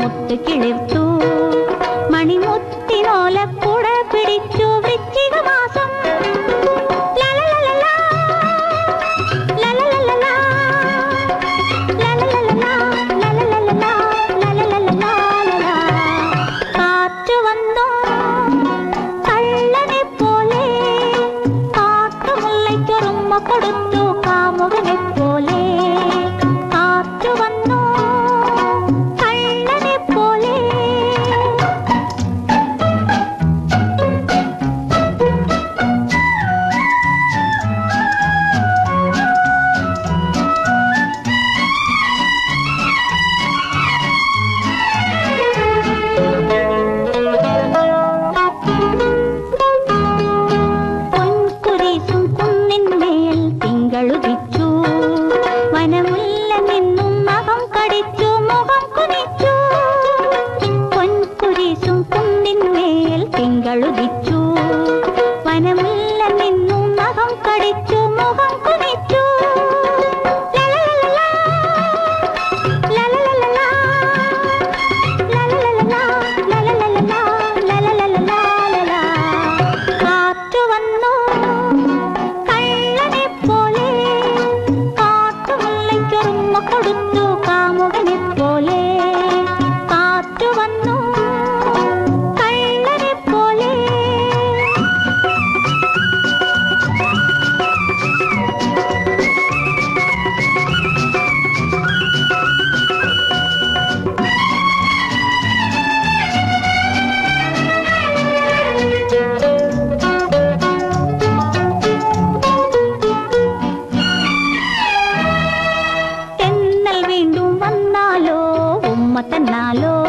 മുത്തു കിളിർത്തു മണിമുത്തിനോലപ്പുഴ പിടിച്ചു വൃശ്ചിക മാസം കൊടുത്തു തിങ്കളുദിച്ചു വനമില്ല നിന്നു നഖം കടിച്ചു മുഖം കുനിച്ചു കൊടുത്തു నాలో